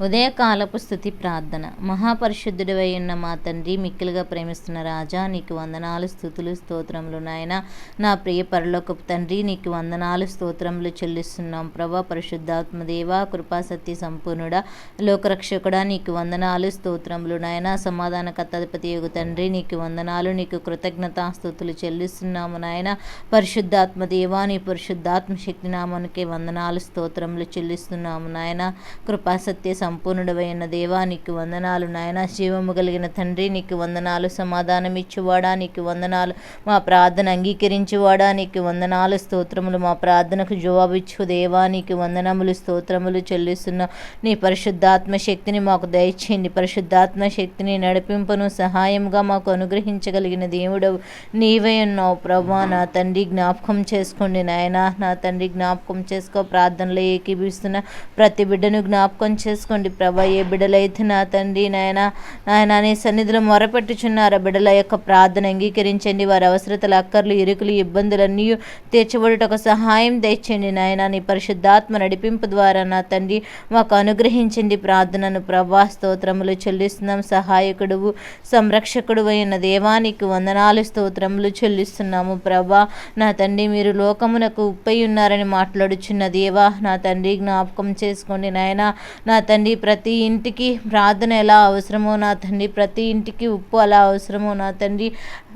ఉదయకాలపు స్థుతి ప్రార్థన. మహాపరిశుద్ధుడివై ఉన్న మా తండ్రి మిక్కిలుగా ప్రేమిస్తున్న రాజా నీకు వందనాలు స్థుతులు స్తోత్రములు నాయన. నా ప్రియ పరలోకపు తండ్రి నీకు వందనాలు స్తోత్రములు చెల్లిస్తున్నాం. ప్రభా పరిశుద్ధాత్మదేవ కృపా సత్య సంపూర్ణుడా లోకరక్షకుడా నీకు వందనాలు స్తోత్రములు నాయన. సమాధాన కథాధిపతి యోగు తండ్రి నీకు వందనాలు నీకు కృతజ్ఞతా స్థుతులు చెల్లిస్తున్నాము నాయన. పరిశుద్ధాత్మదేవ నీ పరిశుద్ధాత్మ శక్తి నామానికి వందనాలు స్తోత్రములు చెల్లిస్తున్నాము నాయన. కృపా సత్య సంపూర్ణుడవైన దేవా నీకు వందనాలు. నాయన జీవము కలిగిన తండ్రి నీకు వందనాలు. సమాధానం ఇచ్చువాడా నీకు వందనాలు. మా ప్రార్థన అంగీకరించువాడా నీకు వందనాలు. స్తోత్రములు మా ప్రార్థనకు జవాబిచ్చు. దేవా నీకు వందనములు స్తోత్రములు చెల్లిస్తున్న నీ పరిశుద్ధాత్మ శక్తిని మాకు దయచేయండి పరిశుద్ధాత్మ శక్తిని నడిపింపును సహాయంగా మాకు అనుగ్రహించగలిగిన దేవుడవు నీవే ఉన్నావు. ప్రభా నా తండ్రి జ్ఞాపకం చేసుకోండి. నాయన నా తండ్రి జ్ఞాపకం చేసుకో. ప్రార్థనలో ఏకీభిస్తున్న ప్రతి బిడ్డను జ్ఞాపకం చేసుకో. చేసుకోండి ప్రభా ఏ బిడ్డలైతే నా తండ్రి నాయన. నాయన నీ సన్నిధిలో మొరపెట్టుచున్నారు ఆ బిడ్డల యొక్క ప్రార్థన అంగీకరించండి. వారి అవసరతలు అక్కర్లు ఇరుకులు ఇబ్బందులన్నీ తీర్చబడుటకు సహాయం తెచ్చండి నాయన. నీ పరిశుద్ధాత్మ నడిపింపు ద్వారా నా తండ్రి మాకు అనుగ్రహించండి. ప్రార్థనను ప్రభా స్తోత్రములు చెల్లిస్తున్నాం. సహాయకుడువు సంరక్షకుడు అయిన దేవానికి వందనాలు స్తోత్రములు చెల్లిస్తున్నాము ప్రభా. నా తండ్రి మీరు లోకమునకు ఉప్పై ఉన్నారని మాట్లాడుచున్న దేవా నా తండ్రి జ్ఞాపకం చేసుకోండి నాయన. నా తండ్రి తండ్రి ప్రతి ఇంటికి ప్రార్థన ఎలా అవసరమో నా తండ్రి ప్రతి ఇంటికి ఉప్పు అలా అవసరమో నా తండ్రి.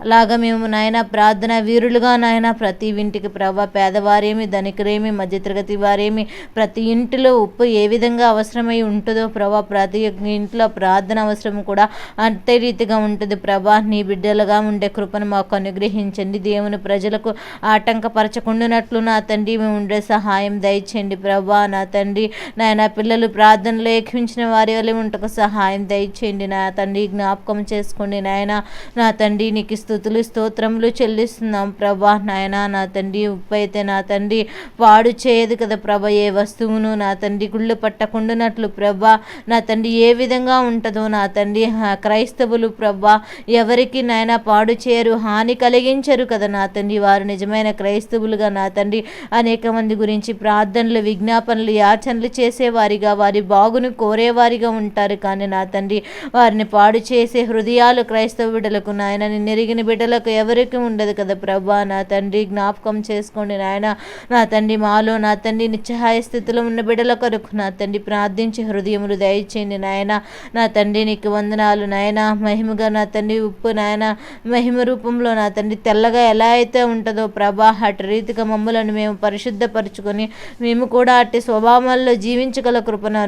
అలాగా మేము నాయన ప్రార్థన వీరులుగా నాయన ప్రతి ఇంటికి ప్రభా పేదవారేమి ధనికులేమి మధ్యతరగతి వారేమి ప్రతి ఇంటిలో ఉప్పు ఏ విధంగా అవసరమై ఉంటుందో ప్రభా ప్రతి ఇంట్లో ప్రార్థన అవసరం కూడా అంతే రీతిగా ఉంటుంది ప్రభా నీ బిడ్డలుగా ఉండే కృపను మాకు అనుగ్రహించండి. దేవుని ప్రజలకు ఆటంకపరచకుండానట్లు నా తండ్రి మేము ఉండే సహాయం దయచేయండి ప్రభా నా తండ్రి. నాయన పిల్లలు ప్రార్థనలు ఏకించిన వారి వల్ల ఉంటకు సహాయం దయచేయండి. నా తండ్రి జ్ఞాపకం చేసుకోండి. నాయన నా తండ్రి నీకు స్థుతులు స్తోత్రములు చెల్లిస్తున్నాం ప్రభా. నాయన నా తండ్రి ఉప్పు అయితే నా తండ్రి పాడు చేయదు కదా ప్రభ. ఏ వస్తువును నా తండ్రి గుళ్ళు పట్టకుండానట్లు ప్రభా. నా తండ్రి ఏ విధంగా ఉంటుందో నా తండ్రి క్రైస్తవులు ప్రభా. ఎవరికి నాయన పాడు చేయరు హాని కలిగించరు కదా నా తండ్రి. వారు నిజమైన క్రైస్తవులుగా నా తండ్రి అనేక మంది గురించి ప్రార్థనలు విజ్ఞాపనలు యాచనలు చేసేవారిగా వారి బాగును కోరేవారిగా ఉంటారు. కానీ నా తండ్రి వారిని పాడు చేసే హృదయాలు క్రైస్తవ బిడ్డలకు నాయన నిన్నెరిగిన బిడ్డలకు ఎవరికి ఉండదు కదా ప్రభా. నా తండ్రి జ్ఞాపకం చేసుకోండి నాయన. నా తండ్రి మాలో నా తండ్రి నిత్యహాయ స్థితిలో ఉన్న బిడ్డల కొరకు నా తండ్రి ప్రార్థించి హృదయములు దయచేయండి నాయన. నా తండ్రి నీకు వందనాలు నాయన. మహిమగా నా తండ్రి ఉప్పు నాయన. మహిమ రూపంలో నా తండ్రి తెల్లగా ఎలా అయితే ఉంటుందో ప్రభా అటు రీతిగా మమ్మలను మేము పరిశుద్ధపరచుకొని మేము కూడా అట్టి స్వభావాల్లో జీవించగల కృపను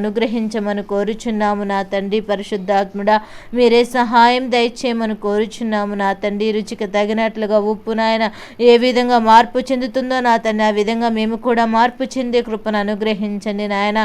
అనుగ్రహించమని కోరుచున్నాము నా తండ్రి పరిశుద్ధాత్ముడా. మీరే సహాయం దయచేయమని కోరుచున్నాము నా తండ్రి. రుచికి తగినట్లుగా ఉప్పు నాయన ఏ విధంగా మార్పు చెందుతుందో నా తండ్రి ఆ విధంగా మేము కూడా మార్పు చెందే కృపను అనుగ్రహించండి నాయన.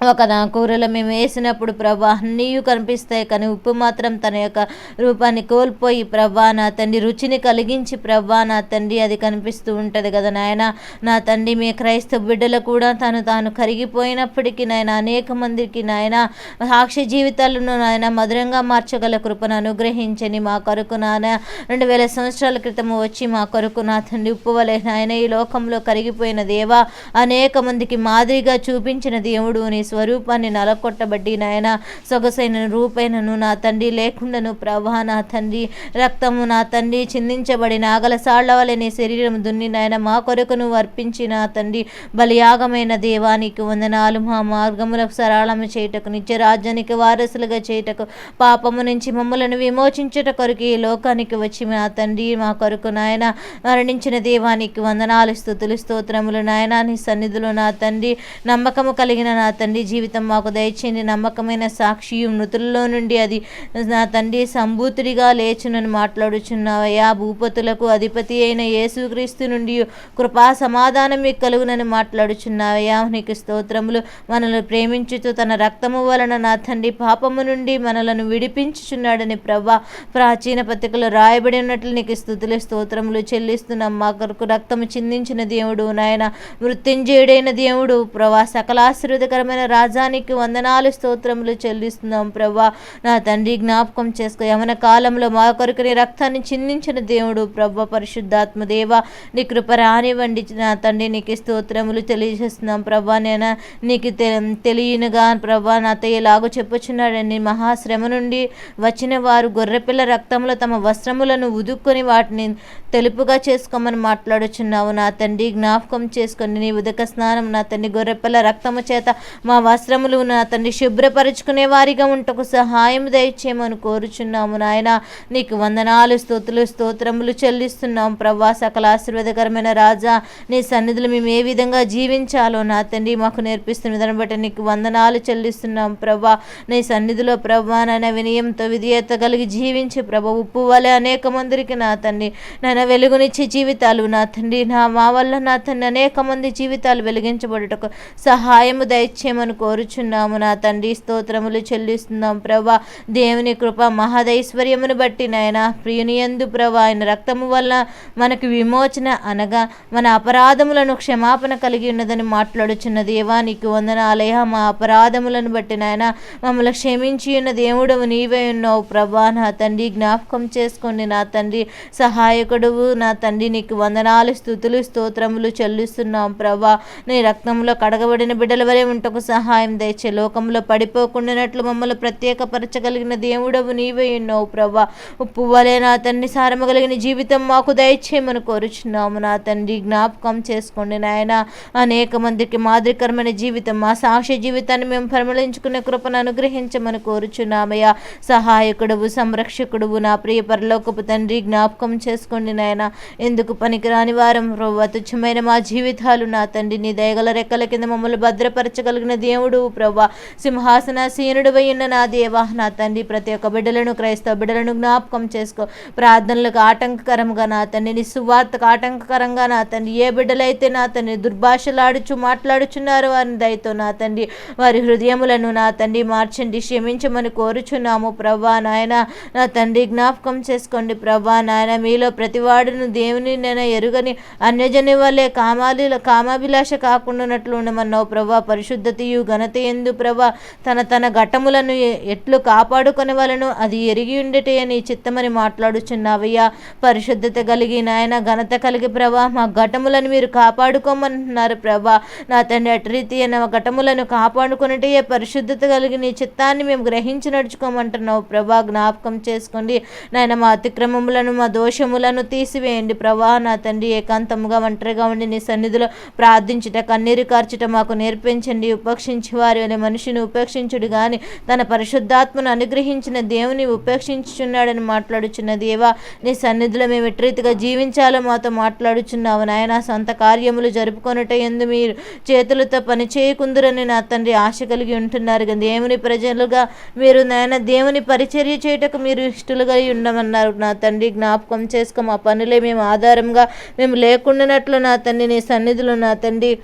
ఒక నా కూరలో మేము వేసినప్పుడు ప్రభా అన్నీ కనిపిస్తాయి కానీ ఉప్పు మాత్రం తన యొక్క రూపాన్ని కోల్పోయి ప్రభా నా తండ్రి రుచిని కలిగించి ప్రభా నా తండ్రి అది కనిపిస్తూ ఉంటుంది కదా నాయన. నా తండ్రి మీ క్రైస్తవ బిడ్డలు కూడా తను తాను కరిగిపోయినప్పటికీ నాయన అనేక మందికి నాయన సాక్షి జీవితాలను నాయన మధురంగా మార్చగల కృపను అనుగ్రహించని మా కొరకు నాయన. రెండు వేల సంవత్సరాల క్రితం వచ్చి మా కొరకు నా తండ్రి ఉప్పు వలె నాయన ఈ లోకంలో కరిగిపోయిన దేవా అనేక మందికి మాదిరిగా చూపించిన దేవుడు నీ స్వరూపాన్ని నలకొట్టబట్టి నాయన సొగసైన రూపైనను నా తండ్రి లేకుండాను ప్రభా నా తండ్రి రక్తము నా తండ్రి చిందించబడి నాగల సాళ్ళ వలె నీ శరీరం దున్ని నాయన మా కొరకును అర్పించిన తండ్రి బలియాగమైన దేవానికి వందనాలు. మా మార్గములకు సరళము చేయుటకు నిత్య రాజ్యానికి వారసులుగా చేయుటకు పాపము నుంచి మమ్మలను విమోచించుట కొరకు ఈ లోకానికి వచ్చి మా తండ్రి మా కొరకు నాయన మరణించిన దేవానికి వందనాలు స్థుతులు స్తోత్రములు. నాయన నీ సన్నిధిలో నా తండ్రి నమ్మకము కలిగిన నా తండ్రి జీవితం మాకు దయచేయండి. నమ్మకమైన సాక్షి మృతుల్లో నుండి అది నా తండ్రి సంభూతుడిగా లేచునని మాట్లాడుచున్నావయ్యా. భూపతులకు అధిపతి అయిన యేసుక్రీస్తు నుండి కృపా సమాధానం మీకు కలుగునని మాట్లాడుచున్నావయ్యా. నీకు స్తోత్రములు. మనల్ని ప్రేమించుతూ తన రక్తము వలన నా తండ్రి పాపము నుండి మనలను విడిపించుచున్నాడని ప్రభా ప్రాచీన పత్రికలో రాయబడి ఉన్నట్లు నీకు స్థుతులు స్తోత్రములు చెల్లిస్తున్నాం. మా కొరకు రక్తము చిందించిన దేవుడు నాయన మృత్యుంజయుడైన దేవుడు. ప్రభా సకలాశీర్వదకరమైన రాజానికి వందనాలు స్తోత్రములు చెల్లిస్తున్నాం ప్రభా నా తండ్రి జ్ఞాపకం చేసుకో. యమన కాలంలో మా కొరకు నీ రక్తాన్ని చిందించిన దేవుడు ప్రభ పరిశుద్ధాత్మ దేవ. నీ కృప రానివ్వండి. నా తండ్రి నీకు స్తోత్రములు తెలియజేస్తున్నాం ప్రభా నేను నీకు తె తెలియనుగా ప్రభా నాతో ఎలాగో చెప్పుచున్నాడండి మహాశ్రమ నుండి వచ్చిన వారు గొర్రెపిల్ల రక్తంలో తమ వస్త్రములను ఉదుక్కొని వాటిని తెలుపుగా చేసుకోమని మాట్లాడుచున్నావు. నా తండ్రి జ్ఞాపకం చేసుకొని నీ ఉదక స్నానం నా తండ్రి గొర్రెపిల్ల రక్తము చేత మా వస్త్రములు నా తండ్రి శుభ్రపరుచుకునే వారిగా ఉంటకు సహాయం దయచేయమని కోరుచున్నాము నాయన. నీకు వందనాలు స్తోతులు స్తోత్రములు చెల్లిస్తున్నాం ప్రభా సకల ఆశీర్వాదకరమైన రాజా నీ సన్నిధులు మేము ఏ విధంగా జీవించాలో నా తండ్రి మాకు నేర్పిస్తున్న విధానం బట్టి నీకు వందనాలు చెల్లిస్తున్నాం ప్రభా నీ సన్నిధిలో ప్రభా నాయన వినయంతో విధేయత కలిగి జీవించి ప్రభా ఉప్పు వలె అనేక మందికి నా తండ్రి నాయన వెలుగునిచ్చే జీవితాలు నా తండ్రి నా మా వల్ల నా తండ్రి అనేక మంది జీవితాలు వెలిగించబడుటకు సహాయము దయచేయమని కోరుచున్నాము. నా తండ్రి స్తోత్రములు చెల్లిస్తున్నాం. ప్రభా దేవుని కృప మహదైశ్వర్యమును బట్టి నాయన. ప్రియునియందు ప్రభా ఆయన రక్తము వల్ల మనకు విమోచన అనగా మన అపరాధములను క్షమాపణ కలిగి ఉన్నదని మాట్లాడుచున్న దేవా నీకు వందనాలయ. మా అపరాధములను బట్టి నాయన మమ్మల్ని క్షమించి ఉన్న దేవుడవు నీవే ఉన్నావు ప్రభా. నా తండ్రి జ్ఞాపకం చేసుకోండి. నా తండ్రి సహాయకుడువు. నా తండ్రి నీకు వందనాలు స్థుతులు స్తోత్రములు చెల్లిస్తున్నాం ప్రభా. నీ రక్తంలో కడగబడిన బిడ్డల వలె ఉంటకు సహాయం సహాయం దయచే లోకంలో పడిపోకుండానట్లు మమ్మల్ని ప్రత్యేకపరచగలిగిన దేవుడవు నీవే ఉన్నావు ప్రభా ఉప్పు వలె నా తండ్రి సారమగలిగిన జీవితం మాకు దయచేయమని కోరుచున్నాము. నా తండ్రి జ్ఞాపకం చేసుకోండి నాయన. అనేక మందికి మాదిరికరమైన జీవితం మా సాక్ష్య జీవితాన్ని మేము పరిమళించుకునే కృపను అనుగ్రహించమని కోరుచున్నామయ్యా. సహాయకుడువు సంరక్షకుడువు నా ప్రియ పరలోకపు తండ్రి జ్ఞాపకం చేసుకోండి నాయన. ఎందుకు పనికిరాని వారం ప్రవ్వ తుచ్చమైన మా జీవితాలు నా తండ్రి నీ దయగల రెక్కల కింద మమ్మల్ని భద్రపరచగలిగిన దేవుడు ప్రభా సింహాసనాసీనుడు ఉన్న నా దేవా నా తండ్రి ప్రతి ఒక్క బిడ్డలను క్రైస్తవ బిడ్డలను జ్ఞాపకం చేసుకో. ప్రార్థనలకు ఆటంకకరంగా నా తండ్రి నీ సువార్తకు ఆటంకకరంగా నా తండ్రి. ఏ బిడ్డలైతే నా తండ్రి దుర్భాషలాడుచు మాట్లాడుచున్నారు వారిని దయతో నా తండ్రి వారి హృదయములను నా తండ్రి మార్చండి క్షమించమని కోరుచున్నాము ప్రభా నాయన. నా తండ్రి జ్ఞాపకం చేసుకోండి ప్రభా నాయన. మీలో ప్రతివాడును దేవుని నేను ఎరుగని అన్యజని వల్లే కామాలి కామాభిలాష కాకుండానట్లు ఉండమన్నావు ప్రభా పరిశుద్ధత ఘనత ఘనతయందు ప్రభా తన తన ఘటములను ఎట్లు కాపాడుకొని వలను అది ఎరిగి ఉండటే నీ చిత్తమని మాట్లాడుచున్నావయ్యా. పరిశుద్ధత కలిగి నాయన ఘనత కలిగి ప్రభా మా ఘటములను మీరు కాపాడుకోమంటున్నారు ప్రభా. నా తండ్రి అటరీతి అయిన ఘటములను కాపాడుకున్నట్టే పరిశుద్ధత కలిగి నీ చిత్తాన్ని మేము గ్రహించి నడుచుకోమంటున్నావు ప్రభా. జ్ఞాపకం చేసుకోండి. నాయన మా అతిక్రమములను మా దోషములను తీసివేయండి ప్రభా. నా తండ్రి ఏకాంతముగా ఒంటరిగా ఉండి నీ సన్నిధిలో ప్రార్థించుట కన్నీరు కార్చుట మాకు నేర్పించండి. ఉప వారి అనే మనిషిని ఉపేక్షించుడు గాని తన పరిశుద్ధాత్మను అనుగ్రహించిన దేవుని ఉపేక్షించుచున్నాడని మాట్లాడుచున్న దేవా నీ సన్నిధిలో మేము ఎట్టి జీవించాలో? మాతో మాట్లాడుచున్నావు నాయన సొంత కార్యములు జరుపుకొనుట ఎందు మీరు చేతులతో పని చేయకుందురని నా తండ్రి ఆశ కలిగి ఉంటున్నారు. దేవుని ప్రజలుగా మీరు నాయన దేవుని పరిచర్య చేయుటకు మీరు ఇష్టలుగా ఉండమన్నారు. నా తండ్రి జ్ఞాపకం చేసుకో మా పనులే మేము ఆధారంగా మేము లేకుండానట్లు నా తండ్రి నీ సన్నిధిలో నా తండ్రి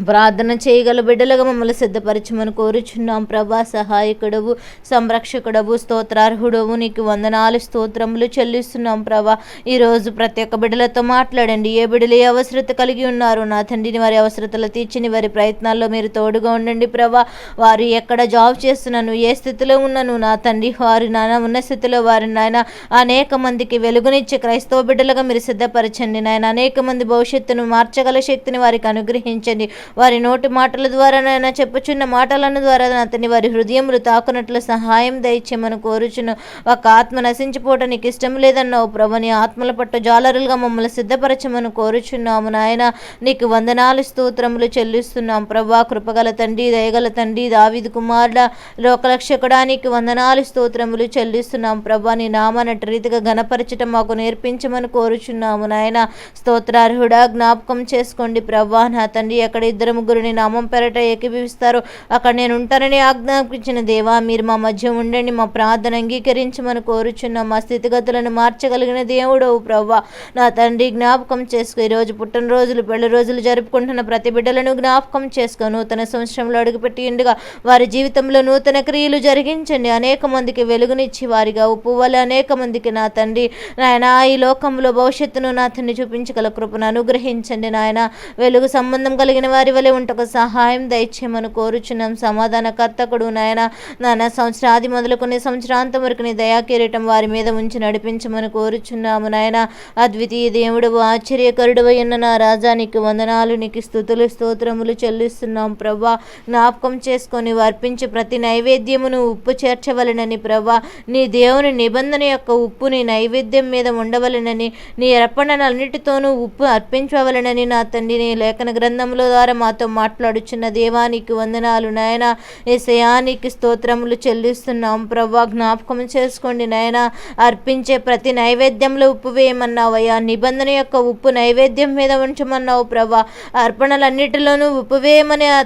ప్రార్థన చేయగల బిడ్డలుగా మమ్మల్ని సిద్ధపరచమని కోరుచున్నాం. ప్రభా సహాయకుడవు సంరక్షకుడవు స్తోత్రార్హుడవు. నీకు వందనాలు స్తోత్రములు చెల్లిస్తున్నాం ప్రభా. ఈరోజు ప్రతి ఒక్క బిడ్డలతో మాట్లాడండి. ఏ బిడ్డలు ఏ అవసరత కలిగి ఉన్నారు? నా తండ్రిని వారి అవసరతలు తీర్చిని వారి ప్రయత్నాల్లో మీరు తోడుగా ఉండండి ప్రభా. వారు ఎక్కడ జాబ్ చేస్తున్నాను ఏ స్థితిలో ఉన్నాను? నా తండ్రి వారి నాన్న ఉన్న స్థితిలో వారి నాయన అనేక మందికి వెలుగునిచ్చే క్రైస్తవ బిడ్డలుగా మీరు సిద్ధపరచండి. నాయన అనేక మంది భవిష్యత్తును మార్చగల శక్తిని వారికి అనుగ్రహించండి. వారి నోటి మాటల ద్వారా నాయన చెప్పుచున్న మాటలను ద్వారా అతని వారి హృదయములు తాకునట్లు సహాయం దయచేయమని కోరుచును. ఒక ఆత్మ నశించిపోవటం నీకు ఇష్టం లేదన్నావు ప్రభు నీ ఆత్మల పట్టు జాలరులుగా మమ్మల్ని సిద్ధపరచమని కోరుచున్నాము నాయన. నీకు వందనాలు స్తోత్రములు చెల్లిస్తున్నాం. ప్రభా కృపగల తండ్రి దయగల తండ్రి దావిది కుమారుడ లోకలక్షకుడానికి వందనాలు స్తోత్రములు చెల్లిస్తున్నాం. ప్రభా నీ నామనటి రీతిగా ఘనపరచటం మాకు నేర్పించమని కోరుచున్నాము నాయన. స్తోత్రార్హుడా జ్ఞాపకం చేసుకోండి. ప్రభా నా తండ్రి ఎక్కడ ఇద్దరు ముగ్గురిని నామం పెరట ఏకీభవిస్తారు. అక్కడ నేను ఉంటానని ఆజ్ఞాపించిన దేవా మీరు మా మధ్య ఉండండి మా ప్రార్థన అంగీకరించమని కోరుచున్నాం. మా స్థితిగతులను మార్చగలిగిన దేవుడవు ప్రవ్వా. నా తండ్రి జ్ఞాపకం చేసుకో. ఈరోజు పుట్టినరోజులు పెళ్ళి రోజులు జరుపుకుంటున్న ప్రతి బిడ్డలను జ్ఞాపకం చేసుకో. నూతన సంవత్సరంలో అడుగుపెట్టిండుగా వారి జీవితంలో నూతన క్రియలు జరిగించండి. అనేక మందికి వెలుగునిచ్చి వారిగా ఉప్పు వల్ల అనేక మందికి నా తండ్రి నాయన ఈ లోకంలో భవిష్యత్తును నా తండ్రి చూపించగల కృపను అనుగ్రహించండి నాయన. వెలుగు సంబంధం కలిగిన వారి వారి వలె ఉంటకు సహాయం దయచేయమని కోరుచున్నాం. సమాధాన కర్తకుడు నాయన నానా సంవత్సరాది మొదలుకొని సంవత్సరాంతం వరకు నీ దయాకిరీటం వారి మీద ఉంచి నడిపించమని కోరుచున్నాము నాయన. అద్వితీయ దేవుడు ఆశ్చర్యకరుడు అయిన నా రాజా నీకు వందనాలు నీకు స్థుతులు స్తోత్రములు చెల్లిస్తున్నాం ప్రభా జ్ఞాపకం చేసుకొని వర్పించి ప్రతి నైవేద్యమును ఉప్పు చేర్చవలనని ప్రభా నీ దేవుని నిబంధన యొక్క ఉప్పు నీ నైవేద్యం మీద ఉండవలనని నీ అర్పణలన్నిటితోనూ ఉప్పు అర్పించవలనని నా తండ్రి నీ లేఖన గ్రంథముల ద్వారా మాతో మాట్లాడుచున్న దేవానికి వందనాలు. నాయన ఏసయానికి స్తోత్రములు చెల్లిస్తున్నాం. ప్రభా జ్ఞాపకం చేసుకోండి నాయన. అర్పించే ప్రతి నైవేద్యంలో ఉప్పు వేయమన్నావయ్యా. నిబంధన యొక్క ఉప్పు నైవేద్యం మీద ఉంచమన్నావు ప్రభా అర్పణలన్నిటిలోనూ ఉప్పు వేయమని ఆ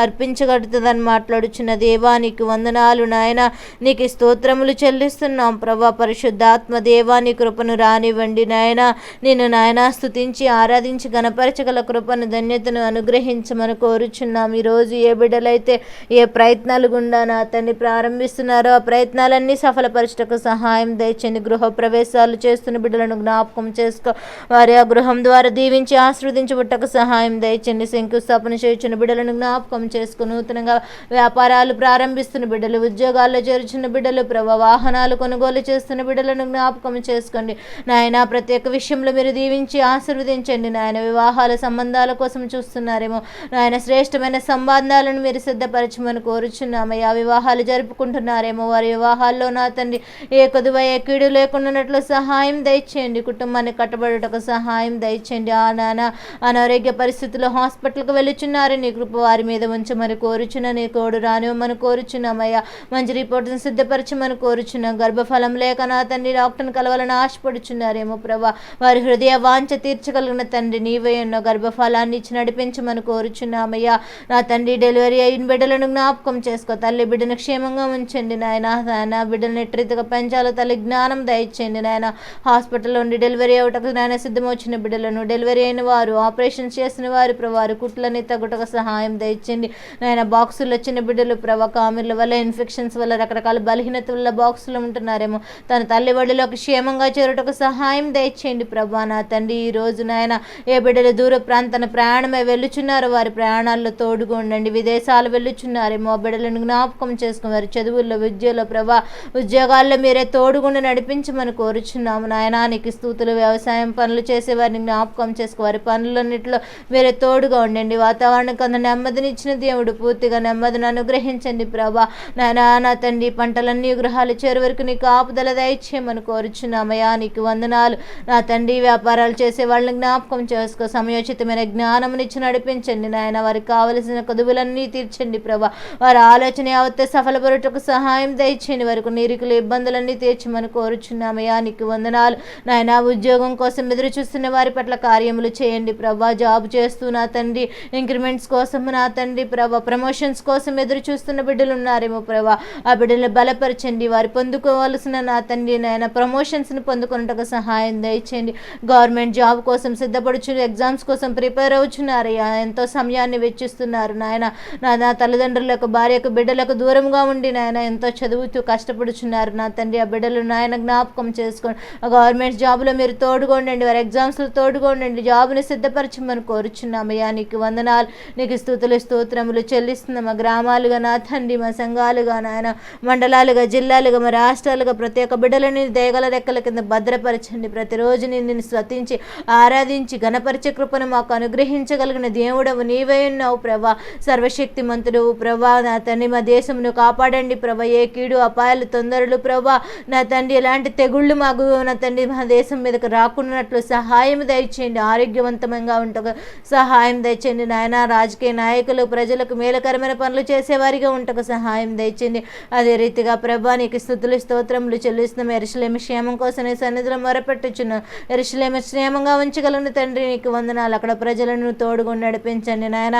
అర్పించగలుగుతుందని మాట్లాడుచున్న దేవానికి వందనాలు నాయన. నీకు స్తోత్రములు చెల్లిస్తున్నాం ప్రభా పరిశుద్ధాత్మ దేవాని కృపను రానివ్వండి నాయన. నేను నాయన స్తుతించి ఆరాధించి గణపరచగల కృపను ధన్యతను అనుగ్రహించమని కోరుచున్నాం. ఈరోజు ఏ బిడ్డలైతే ఏ ప్రయత్నాలు గుండా నా ప్రారంభిస్తున్నారో ఆ ప్రయత్నాలన్నీ సఫలపరచటకు సహాయం దయచండి గృహ ప్రవేశాలు చేస్తున్న బిడ్డలను జ్ఞాపకం చేసుకో. వారి ఆ గృహం ద్వారా దీవించి ఆశీర్వదించబట్టకు సహాయం దయచండి శంకుస్థాపన చేయుచున్న బిడ్డలను జ్ఞాపకం చేసుకుని నూతనంగా వ్యాపారాలు ప్రారంభిస్తున్న బిడ్డలు ఉద్యోగాల్లో చేరుచున్న బిడ్డలు ప్రభా వాహనాలు కొనుగోలు చేస్తున్న బిడ్డలను జ్ఞాపకం చేసుకోండి. నాయన ప్రత్యేక విషయంలో మీరు దీవించి ఆశీర్వదించండి. నాయన వివాహాల సంబంధాల కోసం చూస్తున్నారు. చూస్తున్నారేమో నాయన శ్రేష్టమైన సంబంధాలను మీరు సిద్ధపరచమని కోరుచున్నామయ్యా. వివాహాలు జరుపుకుంటున్నారేమో. వారి వివాహాల్లో నా తండ్రి ఏ కొదువ ఏ కీడు లేకుండానట్లు సహాయం దయచేయండి. కుటుంబాన్ని కట్టబడుటకు సహాయం దయచేయండి. ఆ నాన్న అనారోగ్య పరిస్థితుల్లో హాస్పిటల్కి వెళ్ళుచున్నారు నీ కృప వారి మీద ఉంచమని కోరుచున్న నీ కోడు రానివ్వమని కోరుచున్నామయ్యా. మంచి రిపోర్ట్ని సిద్ధపరచమని కోరుచున్నాం గర్భఫలం లేక నా తండ్రి డాక్టర్ని కలవాలని ఆశపడుచున్నారేమో ప్రభా. వారి హృదయ వాంఛ తీర్చగలిగిన తండ్రి నీవే ఉన్న గర్భఫలాన్ని ఇచ్చి నడిపించమని కోరుచున్నామయ్యా నా తండ్రి డెలివరీ అయిన బిడ్డలను జ్ఞాపకం చేసుకో. తల్లి బిడ్డను క్షేమంగా ఉంచండి నాయన. నాయన బిడ్డలను ఎట్రీతిగా పెంచాలో తల్లి జ్ఞానం దయచేయండి నాయన. హాస్పిటల్లో ఉండి డెలివరీ అవటకు నాయన సిద్ధమొచ్చిన బిడ్డలను డెలివరీ అయిన వారు ఆపరేషన్ చేసిన వారు ప్రభారు కుట్లని తగ్గుటకు సహాయం దయచేయండి. నాయన బాక్సులు వచ్చిన బిడ్డలు ప్రభా కామిర్ల వల్ల ఇన్ఫెక్షన్స్ వల్ల రకరకాల బలహీనత వల్ల బాక్సులు ఉంటున్నారేమో. తన తల్లి వడిలోకి క్షేమంగా చేరుటకు సహాయం దయచేయండి ప్రభా నా తండ్రి. ఈ రోజు నాయన ఏ బిడ్డలు దూర ప్రాంతాన ప్రయాణమే వెళ్ళుచున్నారో వారి ప్రయాణాల్లో తోడుగా ఉండండి. విదేశాలు వెళ్ళుచున్నారేమో బిడ్డలను జ్ఞాపకం చేసుకుని వారి చదువుల్లో విద్యలో ప్రభా ఉద్యోగాల్లో మీరే తోడుగుండి నడిపించమని కోరుచున్నాము. నాయనానికి స్థూతులు వ్యవసాయం పనులు చేసే వారిని జ్ఞాపకం చేసుకో. వారి పనులన్నింటిలో మీరే తోడుగా ఉండండి. వాతావరణం కొంత నెమ్మదినిచ్చిన దేవుడు పూర్తిగా నెమ్మదిని అనుగ్రహించండి ప్రభా. నాయనా తండ్రి పంటలన్నీ గృహాలు చేరు వరకు నీకు ఆపుదల దయచేయమని కోరుచున్నామయ్యా. నీకు వందనాలు. నా తండ్రి వ్యాపారాలు చేసే వాళ్ళని జ్ఞాపకం చేసుకో. సమయోచితమైన జ్ఞానం నడిపి నడిపించండి నాయన. వారికి కావలసిన కొదువులన్నీ తీర్చండి ప్రభా. వారి ఆలోచన యావత్తే సఫలపరుటకు సహాయం దయచేయండి. వరకు నీరుకులు ఇబ్బందులన్నీ తీర్చమని కోరుచున్నామయ్యా నీకు వందనాలు. నాయన ఉద్యోగం కోసం ఎదురు చూస్తున్న వారి పట్ల కార్యములు చేయండి ప్రభా. జాబ్ చేస్తూ నా తండ్రి ఇంక్రిమెంట్స్ కోసం నా తండ్రి ప్రభా. ప్రమోషన్స్ కోసం ఎదురు చూస్తున్న బిడ్డలు ఉన్నారేమో ప్రభా. ఆ బిడ్డలు బలపరచండి. వారు పొందుకోవాల్సిన నా తండ్రి నాయన ప్రమోషన్స్ని పొందుకున్నట్టుగా సహాయం దయచేయండి. గవర్నమెంట్ జాబ్ కోసం సిద్ధపడుచు ఎగ్జామ్స్ కోసం ప్రిపేర్ అవుచున్నారయ్యా. ఎంతో సమయాన్ని వెచ్చిస్తున్నారు నాయన. నా నా తల్లిదండ్రులకు భార్యకు బిడ్డలకు దూరంగా ఉండి నాయన ఎంతో చదువుతూ కష్టపడుచున్నారు. నా తండ్రి ఆ బిడ్డలు నాయన జ్ఞాపకం చేసుకోండి గవర్నమెంట్ జాబ్లో మీరు తోడుగొండండి వారి ఎగ్జామ్స్లో తోడుగా జాబ్ని సిద్ధపరచమని కోరుచున్నామయ్యా నీకు వందనాలు నీకు స్థుతులు స్తోత్రములు చెల్లిస్తున్నాం. మా గ్రామాలుగా నా తండ్రి మా సంఘాలుగా నాయన మండలాలుగా జిల్లాలుగా మా రాష్ట్రాలుగా ప్రతి ఒక్క బిడ్డలని దేగల రెక్కల కింద భద్రపరచండి. ప్రతిరోజు నిన్ను స్వతించి ఆరాధించి గణపరిచే కృపను మాకు అనుగ్రహించగలిగిన దేవుడవు నీవే ఉన్నావు ప్రభా. సర్వశక్తిమంతుడు ప్రభా. నా తండ్రి మా దేశమును కాపాడండి ప్రభా. ఏ కీడు అపాయాలు తొందరలు ప్రభా. నా తండ్రి ఎలాంటి తెగుళ్ళు మాకు నా తండ్రి మా దేశం మీదకు రాకున్నట్లు సహాయం దయచేయండి. ఆరోగ్యవంతంగా ఉంటకు సహాయం దయచేయండి. నాయన రాజకీయ నాయకులు ప్రజలకు మేలకరమైన పనులు చేసేవారిగా ఉంటకు సహాయం దయచేయండి. అదే రీతిగా ప్రభా నీకు స్థుతులు స్తోత్రములు చెల్లిస్తున్నాం. ఎరుసలేమి క్షేమం కోసం నీ సన్నిధిలో మొరపెట్టుచున్నాం. ఎరుసలేమి క్షేమంగా ఉంచగలను తండ్రి. నీకు వందనాలు. అక్కడ ప్రజలను తోడుగా నడిపించండి నాయన.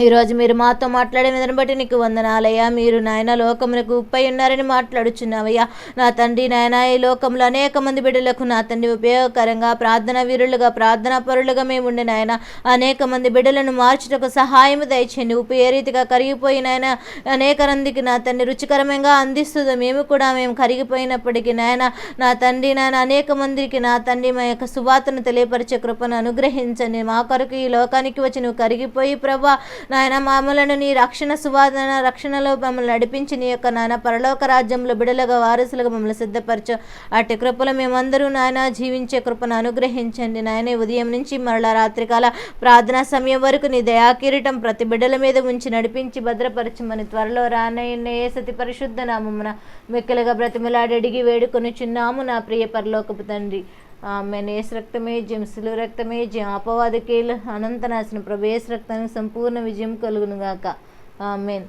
ఈరోజు మీరు మాతో మాట్లాడే విధానం బట్టి నీకు వందనాలయ్యా. మీరు నాయన లోకమునకు ఉప్పై ఉన్నారని మాట్లాడుచున్నావయ్యా. నా తండ్రి నాయన ఈ లోకంలో అనేక మంది బిడ్డలకు నా తండ్రి ఉపయోగకరంగా ప్రార్థన వీరులుగా ప్రార్థనా పరులుగా మేము ఉండే నాయన అనేక మంది బిడ్డలను మార్చుటకు సహాయం దయచేయండి. ఉప్పు ఏ రీతిగా కరిగిపోయి నాయన అనేక మందికి నా తండ్రి రుచికరంగా అందిస్తుందో మేము కూడా మేము కరిగిపోయినప్పటికీ నాయన నా తండ్రి నాయన అనేక మందికి నా తండ్రి మా యొక్క సువార్తను తెలియపరిచే కృపను అనుగ్రహించండి. మా కొరకు ఈ లోకానికి వచ్చి నువ్వు కరిగిపోయి ప్రభా నాయన మామలను నీ రక్షణ సువాదన రక్షణలో మమ్మల్ని నడిపించి నీ యొక్క నాయన పరలోక రాజ్యంలో బిడలుగా వారసులుగా మమ్మల్ని సిద్ధపరచు. అట్టి కృపలు మేమందరూ నాయన జీవించే కృపను అనుగ్రహించండి. నాయన ఉదయం నుంచి మరలా రాత్రికాల ప్రార్థనా సమయం వరకు నీ దయాకిరీటం ప్రతి బిడ్డల మీద ఉంచి నడిపించి భద్రపరచమని త్వరలో రానయ్య ఏ సతి పరిశుద్ధ నామమున మిక్కలుగా బ్రతిమలాడడిగి వేడుకొని చిన్నాము నా ప్రియ పరలోకపు తండ్రి. ఆమె నేస్ రక్తమే శిలువ రక్తమే జం అనంత నాశనం ప్రభేస్ రక్తానికి సంపూర్ణ విజయం కలుగునుగాక. ఆమెన్.